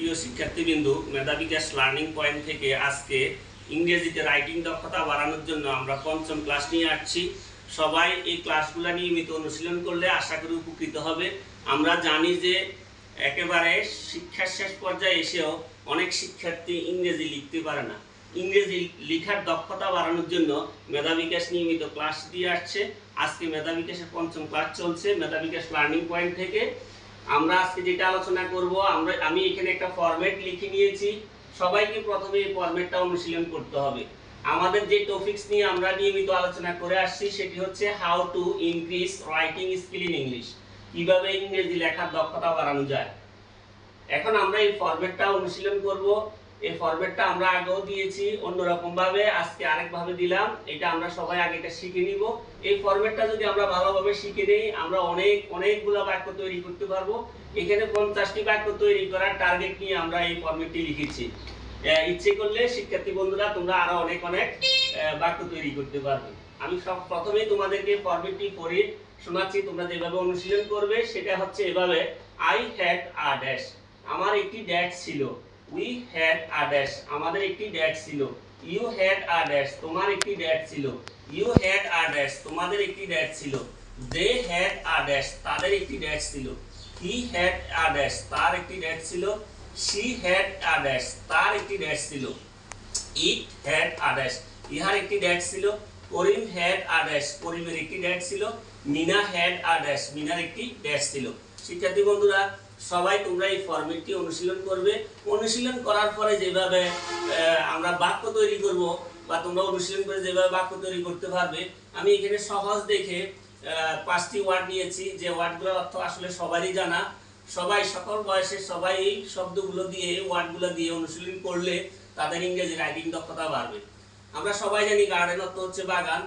প্রিয় শিক্ষার্থীবৃন্দু, মেধাবী cash learning point থেকে আজকে ইংরেজিতে রাইটিং দক্ষতা বাড়ানোর জন্য আমরা পঞ্চম ক্লাস নিয়ে আসছি। সবাই এই ক্লাসগুলো নিয়মিত অনুশীলন করলে আশা করি উপকৃত হবে। আমরা জানি যে একেবারে শিক্ষার শেষ পর্যায়ে এসেও অনেক শিক্ষার্থী ইংরেজি লিখতে পারে না। ইংরেজি লেখার দক্ষতা বাড়ানোর জন্য মেধা বিকাশ নিয়মিত ক্লাস দিয়ে আসছে। আজকে মেধা বিকাশের পঞ্চম ক্লাস চলছে। মেধা বিকাশ লার্নিং পয়েন্ট থেকে আমরা আজকে যেটা আলোচনা করব, আমরা, আমি এখানে একটা ফরম্যাট লিখে নিয়েছি। সবাইকে প্রথমে এই ফরম্যাটটা অনুশীলন করতে হবে। আমাদের যে টপিকস নিয়ে আমরা নিয়মিত আলোচনা করে আসছি, সেটি হচ্ছে how to increase writing skill in English কীভাবে ইংরেজি লেখার দক্ষতা বাড়ানো যায়। এখন আমরা এই ফরম্যাটটা অনুশীলন করব। এই ফরম্যাটটা আমরা আগেও দিয়েছি অন্যরকম ভাবে আজকে আরেক ভাবে দিলাম। এটা আমরা সবাই আগে এটা শিখে নিব। এই ফরম্যাটটা যদি আমরা ভালোভাবে শিখে নেই, আমরা অনেক, অনেকগুলো বাক্য তৈরি করতে পারব। এখানে পঞ্চাশটি বাক্য তৈরি করার টার্গেট নিয়ে আমরা এই ফরম্যাটটি লিখেছি। ইচ্ছে করলে শিক্ষার্থী বন্ধুরা, তোমরা আরও অনেক অনেক বাক্য তৈরি করতে পারবে। আমি সব প্রথমেই তোমাদেরকে ফরম্যাটটি পড়ে শোনাচ্ছি, তোমরা যেভাবে অনুশীলন করবে, সেটা হচ্ছে এভাবে আই হ্যাড আ ড্যাশ আমার একটি ড্যাশ ছিল। উই হ্যাড আ ড্যাশ আমাদের একটি ড্যাশ ছিল। ইউ হ্যাড আ ড্যাশ তোমার একটি ড্যাশ ছিল। ইউ হ্যাড আ ড্যাশ তোমাদের একটি ড্যাশ ছিল। দে হ্যাড আ ড্যাশ তাদের একটি ড্যাশ ছিল। হি হ্যাড আ ড্যাশ তার একটি ড্যাশ ছিল। শি হ্যাড আ ড্যাশ তার একটি ড্যাশ ছিল। ইট হ্যাড আ ড্যাশ ইহার একটি ড্যাশ ছিল। করিম হ্যাড আ ড্যাশ করিমের একটি ড্যাশ ছিল। মিনা হ্যাড আ ড্যাশ মিনার একটি ড্যাশ ছিল। শিক্ষার্থী বন্ধুরা সবাই তোমরা এই ফরম্যাটটি অনুশীলন করবে। অনুশীলন করার পরে যেভাবে আমরা বাক্য তৈরি করব বা তোমরা অনুশীলন করে যেভাবে বাক্য তৈরি করতে পারবে, আমি এখানে সহজ দেখে পাঁচটি ওয়ার্ড নিয়েছি। যে ওয়ার্ডগুলোর অর্থ আসলে সবারই জানা। সবাই সকল বয়সে সবাই এই শব্দগুলো দিয়ে ওয়ার্ডগুলো দিয়ে অনুশীলন করলে তাদের ইংরেজি রাইটিং দক্ষতা বাড়বে। আমরা সবাই জানি গার্ডেন অর্থ হচ্ছে বাগান।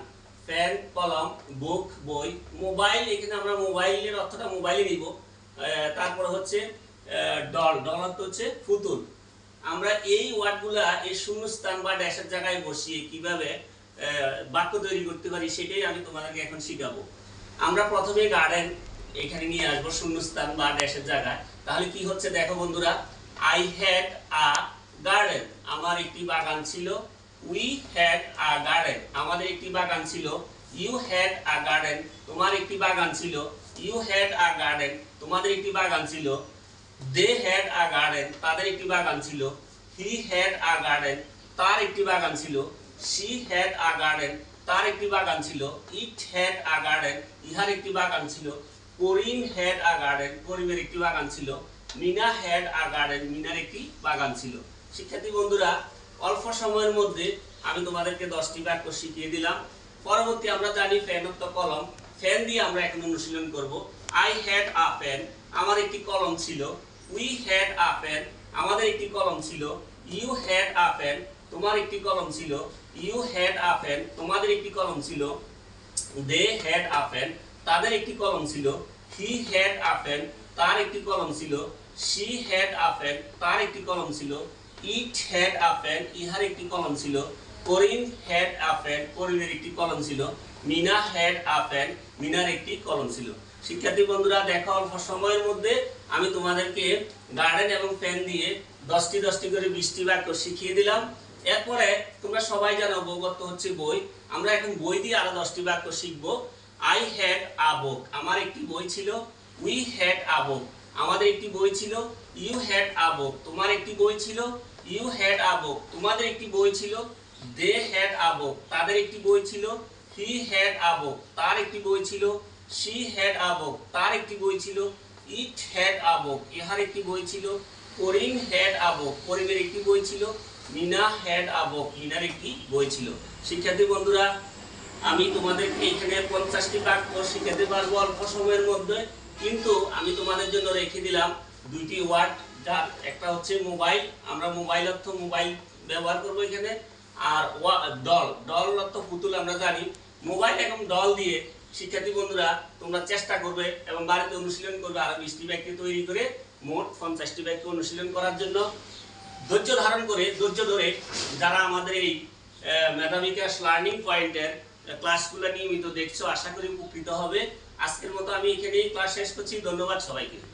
ফ্যান কলম বুক বই মোবাইল এখানে আমরা মোবাইলের অর্থটা মোবাইলে নিব। তারপরে হচ্ছে ডল ডল অর্থ হচ্ছে পুতুল আমরা এই ওয়ার্ডগুলা, এই শূন্যস্থান বা ড্যাশের জায়গায় বসিয়ে কীভাবে বাক্য তৈরি করতে পারি সেটাই আমি তোমাদেরকে এখন শিখাবো। আমরা প্রথমে গার্ডেন এখানে নিয়ে আসব, শূন্যস্থান বা ড্যাশের জায়গায়। তাহলে কি হচ্ছে দেখো বন্ধুরা আই হ্যাড আ গার্ডেন আমার একটি বাগান ছিল উই হ্যাড আ গার্ডেন আমাদের একটি বাগান ছিল ইউ হ্যাড আ গার্ডেন তোমার একটি বাগান ছিল। ইউ হ্যাড আ গার্ডেন তোমাদের একটি বাগান ছিল। দে হ্যাড আ গার্ডেন তাদের একটি বাগান ছিল। হি হ্যাড আ গার্ডেন তার একটি বাগান ছিল। শি হ্যাড আ গার্ডেন তার একটি বাগান ছিল। ইট হ্যাড আ গার্ডেন ইহার একটি বাগান ছিল। করিম হ্যাড আ গার্ডেন করিমের একটি বাগান ছিল। মিনা হ্যাড আ গার্ডেন মিনার একটি বাগান ছিল। শিক্ষার্থী বন্ধুরা, অল্প সময়ের মধ্যে আমি তোমাদেরকে দশটি বাক্য শিখিয়ে দিলাম। পরবর্তী আমরা জানি ফ্যান অফ কলম। ফ্যান দিয়ে আমরা এখন অনুশীলন করব। আই হ্যাড আ ফ্যান আমার একটি কলম ছিল। উই হ্যাড আ ফ্যান আমাদের একটি কলম ছিল। ইউ হ্যাড আ ফ্যান তোমার একটি কলম ছিল। ইউ হ্যাড আ ফ্যান তোমাদের একটি কলম ছিল। দে হ্যাড আ পেন তাদের একটি কলম ছিল। হি হ্যাড আ পেন তার একটি কলম ছিল। শি হ্যাড আ পেন তার একটি কলম ছিল। ইট হ্যাড আ পেন ইহার একটি কলম ছিল। করিম হ্যাড আ পেন করিমের একটি কলম ছিল। মিনা হ্যাড আ পেন মিনার একটি কলম ছিল। শিক্ষার্থী বন্ধুরা, দেখো অল্প সময়ের মধ্যে আমি তোমাদেরকে গার্ডেন এবং ফ্যান দিয়ে দশটি দশটি করে বৃষ্টি বাক্য শিখিয়ে দিলাম। এরপরে তোমরা সবাই জানো, বৌগত হচ্ছে বই। আমরা এখন বই দিয়ে আরও দশটি বাক্য শিখব। আই হ্যাড আ বুক আমার একটি বই ছিল। উই হ্যাড আ বুক আমাদের একটি বই ছিল। ইউ হ্যাড আ বুক তোমার একটি বই ছিল। ইউ হ্যাড আ বুক তোমাদের একটি বই ছিল। দে হ্যাড আ বুক তাদের একটি বই ছিল হি হ্যাড আ বুক তার একটি বই ছিল শি হ্যাড আ বুক তার একটি বই ছিল ইট হ্যাড আ বুক ইহার একটি বই ছিল, করিম হ্যাড আ বুক করিমের একটি বই ছিল, মিনা হ্যাড আ বুক মিনার একটি বই ছিল। শিক্ষার্থী বন্ধুরা, আমি তোমাদেরকে এখানে পঞ্চাশটি বাক্য শিখাতে পারব অল্প সময়ের মধ্যে, কিন্তু আমি তোমাদের জন্য রেখে দিলাম দুইটি ওয়ার্ড যার একটা হচ্ছে মোবাইল আমরা মোবাইল অর্থ মোবাইল ব্যবহার করব এখানে। আর দল। দল অর্থ পুতুল আমরা জানি। মোবাইল এবং দল দিয়ে শিক্ষার্থী বন্ধুরা তোমরা চেষ্টা করবে এবং বাড়িতে অনুশীলন করবে। আরও বিশটি বাক্য তৈরি করে মোট পঞ্চাশটি বাক্য অনুশীলন করার জন্য ধৈর্য ধারণ করে ধৈর্য ধরে যারা আমাদের এই আহ, লার্নিং পয়েন্টের ক্লাসগুলো নিয়মিত দেখছ আশা করি উপকৃত হবে। আজকের মতো আমি এখানেই ক্লাস শেষ করছি। ধন্যবাদ সবাইকে।